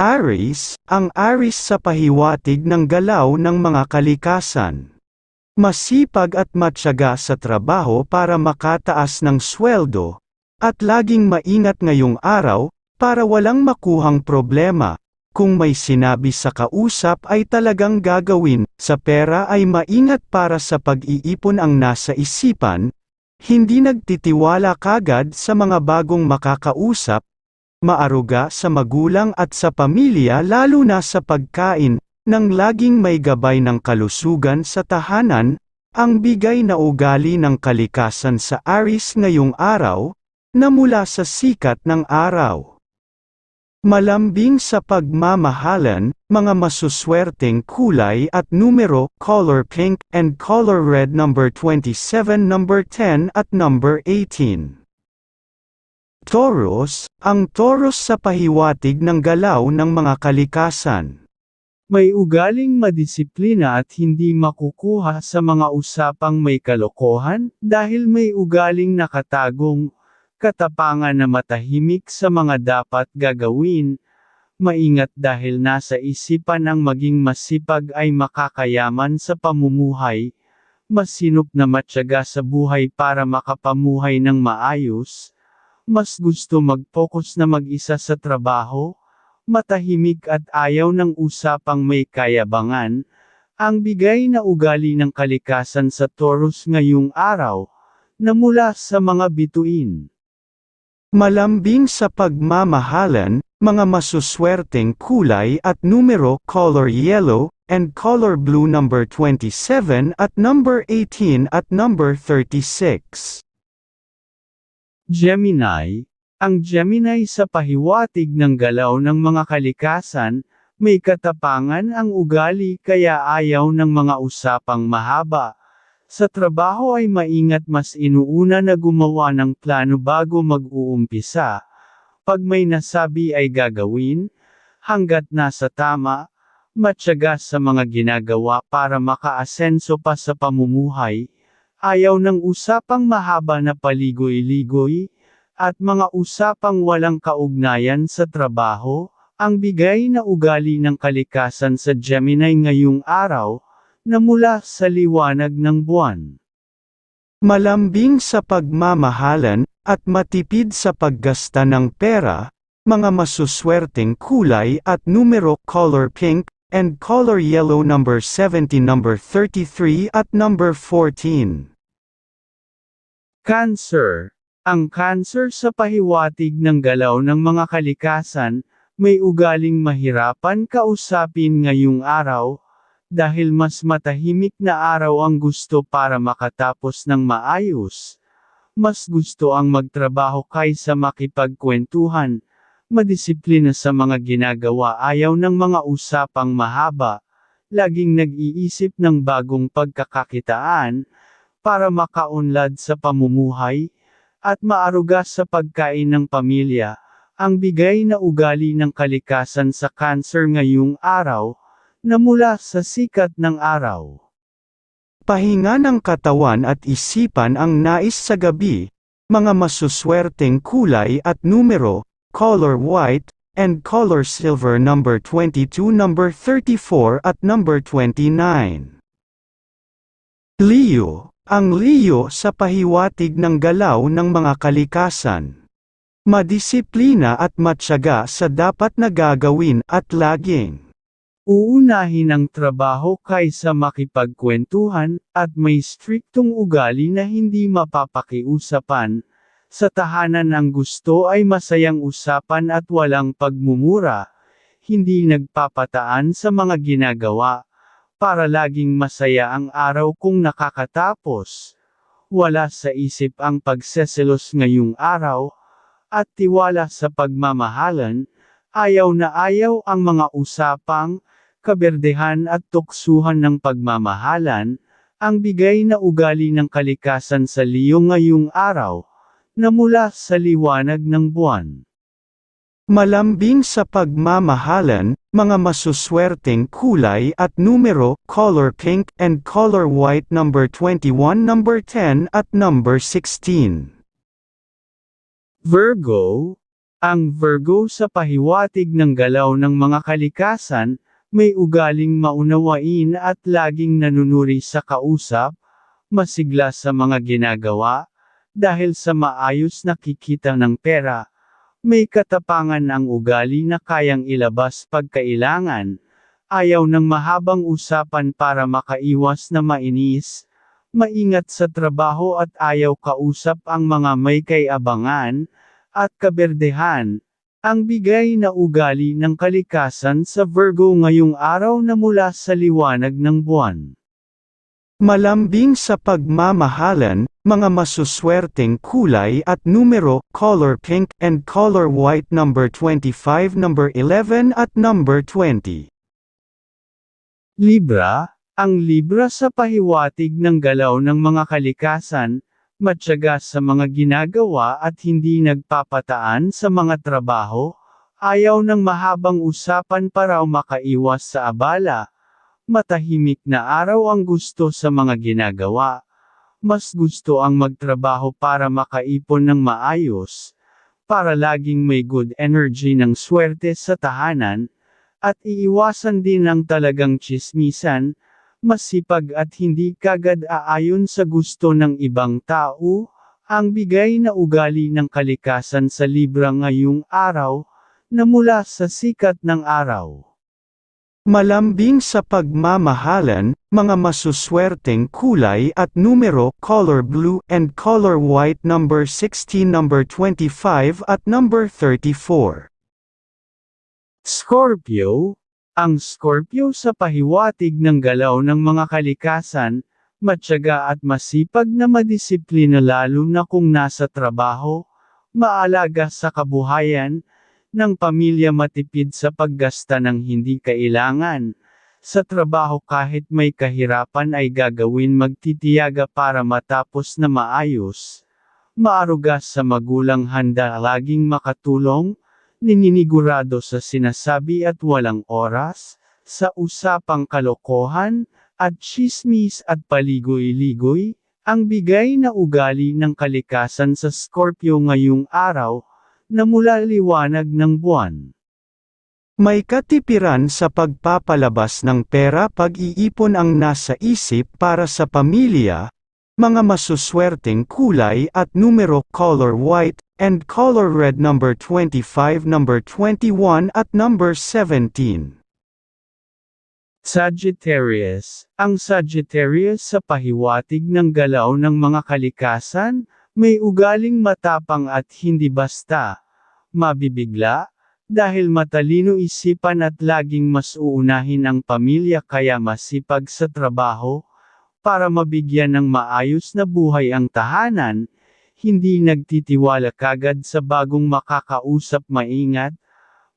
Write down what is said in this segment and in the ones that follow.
Aries, ang Aries sa pahiwatig ng galaw ng mga kalikasan. Masipag at matyaga sa trabaho para makataas ng sweldo, at laging maingat ngayong araw, para walang makuhang problema. Kung may sinabi sa kausap ay talagang gagawin, sa pera ay maingat para sa pag-iipon ang nasa isipan, hindi nagtitiwala kagad sa mga bagong makakausap, maaruga sa magulang at sa pamilya lalo na sa pagkain, nang laging may gabay ng kalusugan sa tahanan, ang bigay na ugali ng kalikasan sa Aris ngayong araw, na mula sa sikat ng araw. Malambing sa pagmamahalan, mga masuswerteng kulay at numero, color pink and color red number 27, number 10 at number 18. Taurus, ang Taurus sa pahiwatig ng galaw ng mga kalikasan. May ugaling madisiplina at hindi makukuha sa mga usapang may kalokohan, dahil may ugaling nakatagong, katapangan na matahimik sa mga dapat gagawin, maingat dahil nasa isipan ang maging masipag ay makakayaman sa pamumuhay, masinop na matyaga sa buhay para makapamuhay ng maayos, mas gusto mag-focus na mag-isa sa trabaho, matahimik at ayaw ng usapang may kayabangan, ang bigay na ugali ng kalikasan sa Taurus ngayong araw, na mula sa mga bituin. Malambing sa pagmamahalan, mga masuswerteng kulay at numero color yellow, and color blue number 27 at number 18 at number 36. Gemini, ang Gemini sa pahiwatig ng galaw ng mga kalikasan, may katapangan ang ugali kaya ayaw ng mga usapang mahaba, sa trabaho ay maingat mas inuuna na gumawa ng plano bago mag-uumpisa. Pag may nasabi ay gagawin, hanggat nasa tama, matyaga sa mga ginagawa para makaasenso pa sa pamumuhay, ayaw ng usapang mahaba na paligoy-ligoy, at mga usapang walang kaugnayan sa trabaho, ang bigay na ugali ng kalikasan sa Gemini ngayong araw, na mula sa liwanag ng buwan. Malambing sa pagmamahalan, at matipid sa paggasta ng pera, mga masuswerteng kulay at numero color pink, and color yellow number 70 number 33 at number 14. Cancer Ang cancer sa pahiwatig ng galaw ng mga kalikasan, may ugaling mahirapan kausapin ngayong araw, dahil mas matahimik na araw ang gusto para makatapos ng maayos. Mas gusto ang magtrabaho kaysa makipagkwentuhan, madisiplina sa mga ginagawa ayaw ng mga usapang mahaba, laging nag-iisip ng bagong pagkakakitaan, para makaunlad sa pamumuhay, at maaruga sa pagkain ng pamilya, ang bigay na ugali ng kalikasan sa cancer ngayong araw, na mula sa sikat ng araw. Pahinga ng katawan at isipan ang nais sa gabi, mga masuswerteng kulay at numero, color white, and color silver number 22 number 34 at number 29. Leo, ang Leo sa pahiwatig ng galaw ng mga kalikasan. Madisiplina at matyaga sa dapat na gagawin at laging Uunahin ang trabaho kaysa makipagkwentuhan, at may striktong ugali na hindi mapapakiusapan. Sa tahanan ang gusto ay masayang usapan at walang pagmumura, hindi nagpapataan sa mga ginagawa, para laging masaya ang araw kung nakakatapos. Wala sa isip ang pagseselos ngayong araw, at tiwala sa pagmamahalan, ayaw na ayaw ang mga usapang, kaberdehan at tuksuhan ng pagmamahalan, ang bigay na ugali ng kalikasan sa Leo ngayong araw, na mula sa liwanag ng buwan. Malambing sa pagmamahalan, mga masuswerteng kulay at numero, color pink and color white number 21 number 10 at number 16. Virgo, Ang Virgo sa pahiwatig ng galaw ng mga kalikasan, may ugaling maunawain at laging nanunuri sa kausap, masigla sa mga ginagawa, dahil sa maayos na kikita ng pera, may katapangan ang ugali na kayang ilabas pagkailangan, ayaw ng mahabang usapan para makaiwas na mainis, maingat sa trabaho at ayaw kausap ang mga may kayabangan, at kaberdehan, ang bigay na ugali ng kalikasan sa Virgo ngayong araw na mula sa liwanag ng buwan. Malambing sa pagmamahalan, mga masuswerteng kulay at numero, color pink and color white number 25, number 11 at number 20. Libra, ang Libra sa pahiwatig ng galaw ng mga kalikasan, matyaga sa mga ginagawa at hindi nagpapataan sa mga trabaho, ayaw ng mahabang usapan para makaiwas sa abala, matahimik na araw ang gusto sa mga ginagawa, mas gusto ang magtrabaho para makaipon ng maayos, para laging may good energy ng swerte sa tahanan, at iiwasan din ang talagang chismisan, masipag at hindi kagad aayon sa gusto ng ibang tao, ang bigay na ugali ng kalikasan sa Libra ngayong araw, na mula sa sikat ng araw. Malambing sa pagmamahalan, mga masuswerteng kulay at numero, color blue and color white number 16, number 25 at number 34. Scorpio, ang Scorpio sa pahiwatig ng galaw ng mga kalikasan, matyaga at masipag na madisiplina lalo na kung nasa trabaho, maalaga sa kabuhayan, ng pamilya matipid sa paggasta ng hindi kailangan. Sa trabaho kahit may kahirapan ay gagawin magtitiyaga para matapos na maayos. Maarugas sa magulang handa laging makatulong, nininigurado sa sinasabi at walang oras, sa usapang kalokohan, at chismis at paligoy-ligoy, ang bigay na ugali ng kalikasan sa Scorpio ngayong araw, na mula liwanag ng buwan. May katipiran sa pagpapalabas ng pera pag-iipon ang nasa isip para sa pamilya, mga masuswerteng kulay at numero color white, and color red number 25 number 21 at number 17. Sagittarius, ang Sagittarius sa pahiwatig ng galaw ng mga kalikasan, may ugaling matapang at hindi basta, mabibigla, dahil matalino isipan at laging mas uunahin ang pamilya kaya masipag sa trabaho, para mabigyan ng maayos na buhay ang tahanan, hindi nagtitiwala kagad sa bagong makakausap maingat,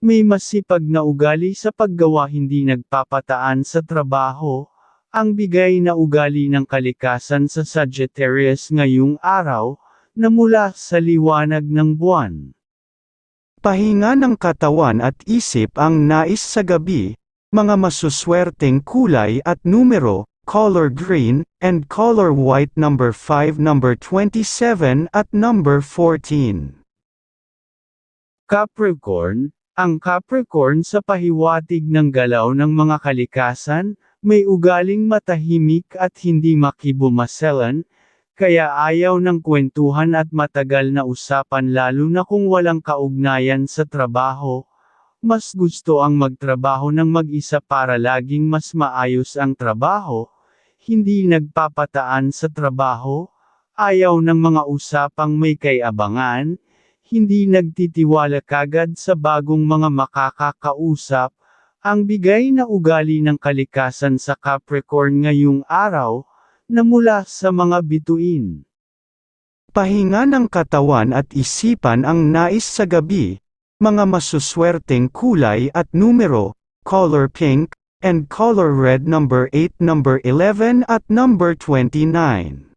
may masipag na ugali sa paggawa hindi nagpapataan sa trabaho, ang bigay na ugali ng kalikasan sa Sagittarius ngayong araw, na mula sa liwanag ng buwan. Pahinga ng katawan at isip ang nais sa gabi, mga masuswerteng kulay at numero, color green, and color white number 5 number 27 at number 14. Capricorn, ang Capricorn sa pahiwatig ng galaw ng mga kalikasan, may ugaling matahimik at hindi makibumaselan, kaya ayaw ng kwentuhan at matagal na usapan lalo na kung walang kaugnayan sa trabaho, mas gusto ang magtrabaho ng mag-isa para laging mas maayos ang trabaho, hindi nagpapataan sa trabaho, ayaw ng mga usapang may kayabangan, hindi nagtitiwala kagad sa bagong mga makakakausap, ang bigay na ugali ng kalikasan sa Capricorn ngayong araw, na mula sa mga bituin. Pahinga ng katawan at isipan ang nais sa gabi, mga masuswerteng kulay at numero, color pink, and color red number 8 number 11 at number 29.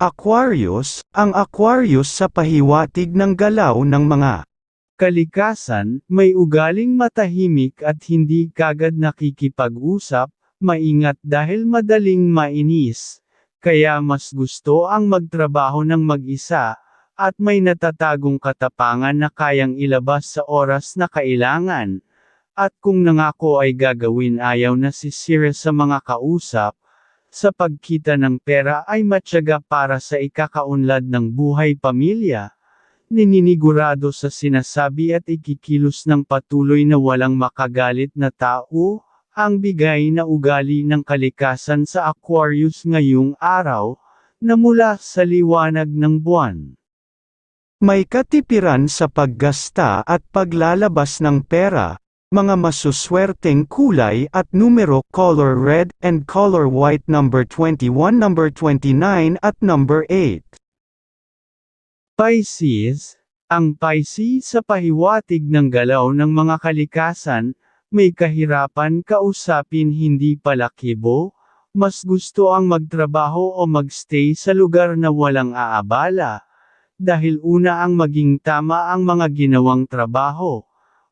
Aquarius, ang Aquarius sa pahiwatig ng galaw ng mga kalikasan, may ugaling matahimik at hindi kagad nakikipag-usap, maingat dahil madaling mainis, kaya mas gusto ang magtrabaho ng mag-isa, at may natatagong katapangan na kayang ilabas sa oras na kailangan. At kung nangako ay gagawin ayaw na si Sire sa mga kausap, sa pagkita ng pera ay matyaga para sa ikakaunlad ng buhay pamilya. Nininigurado sa sinasabi at ikikilos ng patuloy na walang makagalit na tao, ang bigay na ugali ng kalikasan sa Aquarius ngayong araw, na mula sa liwanag ng buwan. May katipiran sa paggasta at paglalabas ng pera, mga masuswerteng kulay at numero color red and color white number 21 number 29 at number 8. Pisces, ang Pisces sa pahiwatig ng galaw ng mga kalikasan, may kahirapan kausapin hindi palakibo, mas gusto ang magtrabaho o magstay sa lugar na walang aabala. Dahil una ang maging tama ang mga ginawang trabaho,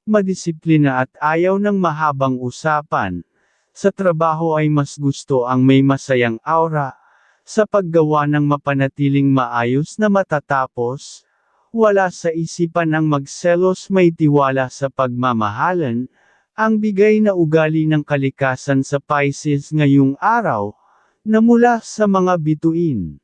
madisiplina at ayaw ng mahabang usapan. Sa trabaho ay mas gusto ang may masayang aura, sa paggawa ng mapanatiling maayos na matatapos, wala sa isipan ang magselos may tiwala sa pagmamahalan, ang bigay na ugali ng kalikasan sa Pisces ngayong araw, na mula sa mga bituin.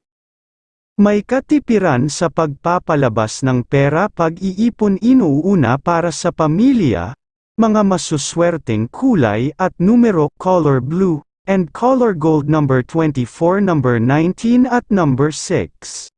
May katipiran sa pagpapalabas ng pera pag-iipon inuuna para sa pamilya, mga masuswerteng kulay at numero color blue, and color gold number 24 number 19 at number 6.